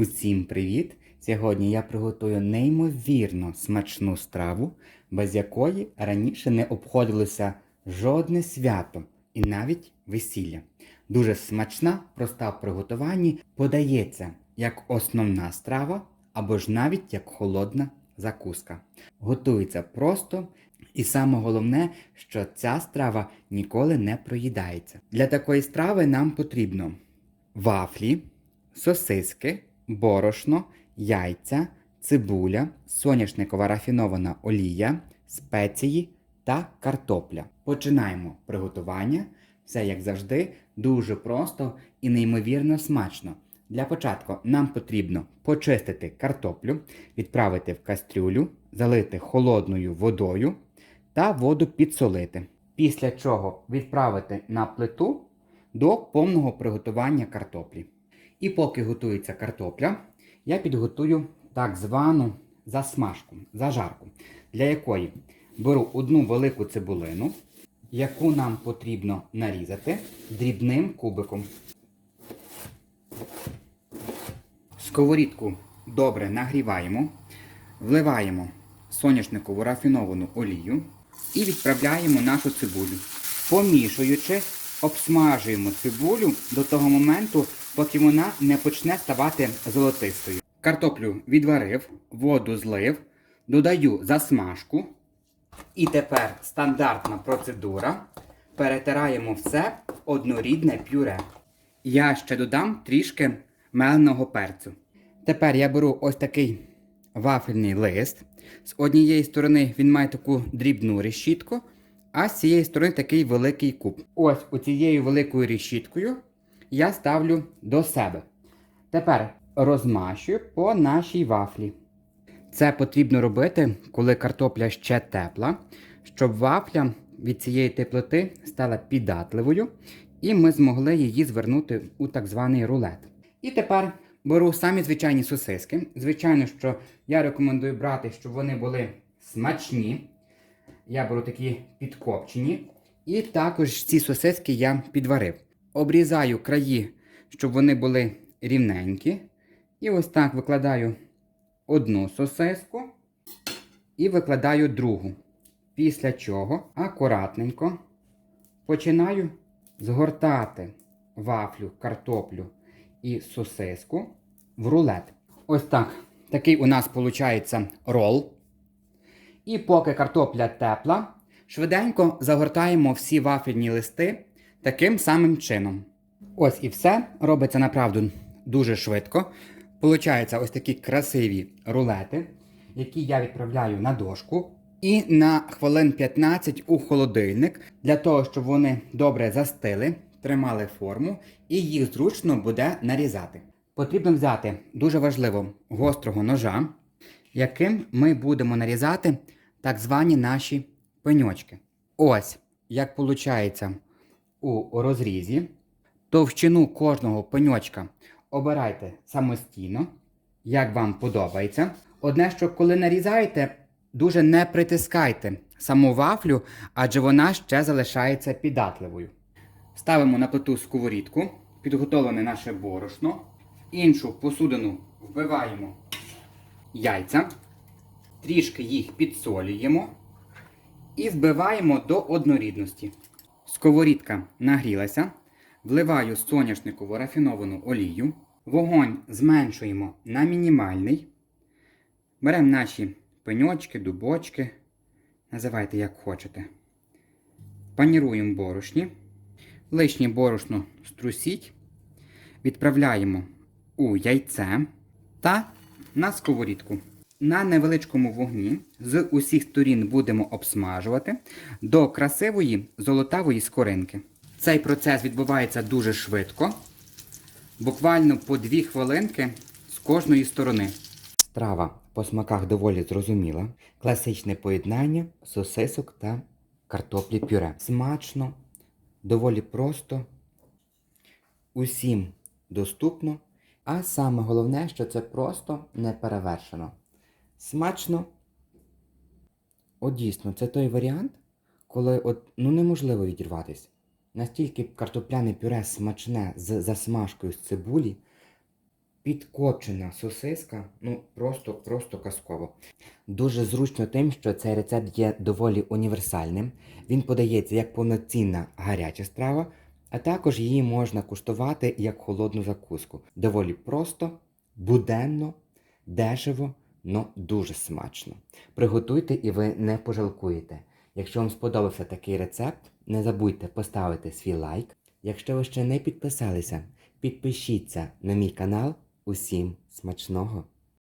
Усім привіт! Сьогодні я приготую неймовірно смачну страву, без якої раніше не обходилося жодне свято і навіть весілля. Дуже смачна, проста в приготуванні, подається як основна страва або ж навіть як холодна закуска. Готується просто, і саме головне, що ця страва ніколи не проїдається. Для такої страви нам потрібно вафлі, сосиски, борошно, яйця, цибуля, соняшникова рафінована олія, спеції та картопля. Починаємо приготування. Все як завжди, дуже просто і неймовірно смачно. Для початку нам потрібно почистити картоплю, відправити в кастрюлю, залити холодною водою та воду підсолити. Після чого відправити на плиту до повного приготування картоплі. І поки готується картопля, я підготую так звану засмажку, зажарку, для якої беру одну велику цибулину, яку нам потрібно нарізати дрібним кубиком. Сковорідку добре нагріваємо, вливаємо соняшникову рафіновану олію і відправляємо нашу цибулю. Помішуючи, обсмажуємо цибулю до того моменту, поки вона не почне ставати золотистою. Картоплю відварив, воду злив, додаю засмажку. І тепер стандартна процедура. Перетираємо все в однорідне пюре. Я ще додам трішки меленого перцю. Тепер я беру ось такий вафельний лист. З однієї сторони він має таку дрібну решітку, а з цієї сторони такий великий куб. Ось у цією великою решіткою я ставлю до себе. Тепер розмащую по нашій вафлі. Це потрібно робити, коли картопля ще тепла, щоб вафля від цієї теплоти стала піддатливою, і ми змогли її звернути у так званий рулет. І тепер беру самі звичайні сосиски. Звичайно, що я рекомендую брати, щоб вони були смачні. Я беру такі підкопчені. І також ці сосиски я підварив. Обрізаю краї, щоб вони були рівненькі. І ось так викладаю одну сосиску і викладаю другу. Після чого акуратненько починаю згортати вафлю, картоплю і сосиску в рулет. Ось так. Такий у нас виходить рол. І поки картопля тепла, швиденько загортаємо всі вафельні листи таким самим чином. Ось і все. Робиться направду дуже швидко. Получаються ось такі красиві рулети, які я відправляю на дошку. І на хвилин 15 у холодильник, для того, щоб вони добре застили, тримали форму і їх зручно буде нарізати. Потрібно взяти дуже важливо гострого ножа, яким ми будемо нарізати так звані наші пеньочки. Ось як виходить у розрізі. Товщину кожного пеньочка обирайте самостійно, як вам подобається. Одне, що коли нарізаєте, дуже не притискайте саму вафлю, адже вона ще залишається піддатливою. Ставимо на плиту сковорідку, підготовлене наше борошно. Іншу посудину вбиваємо яйця, трішки їх підсолюємо і збиваємо до однорідності. Сковорідка нагрілася. Вливаю соняшникову рафіновану олію. Вогонь зменшуємо на мінімальний. Беремо наші пеньочки, дубочки. Називайте, як хочете. Паніруємо борошні. Лишнє борошно струсіть. Відправляємо у яйце та на сковорідку. На невеличкому вогні з усіх сторін будемо обсмажувати до красивої золотавої скоринки. Цей процес відбувається дуже швидко, буквально по 2 хвилинки з кожної сторони. Страва по смаках доволі зрозуміла. Класичне поєднання сосисок та картоплі пюре. Смачно, доволі просто, усім доступно. А саме головне, що це просто не перевершено. Смачно. От дійсно, це той варіант, коли от, ну, неможливо відірватися. Настільки картопляне пюре смачне з засмажкою з цибулі. підкопчена сосиска, ну просто, просто казково. Дуже зручно тим, що цей рецепт є доволі універсальним. Він подається як повноцінна гаряча страва, а також її можна куштувати як холодну закуску. Доволі просто, буденно, дешево, но дуже смачно. Приготуйте і ви не пожалкуєте. Якщо вам сподобався такий рецепт, не забудьте поставити свій лайк. Якщо ви ще не підписалися, підпишіться на мій канал. Усім смачного!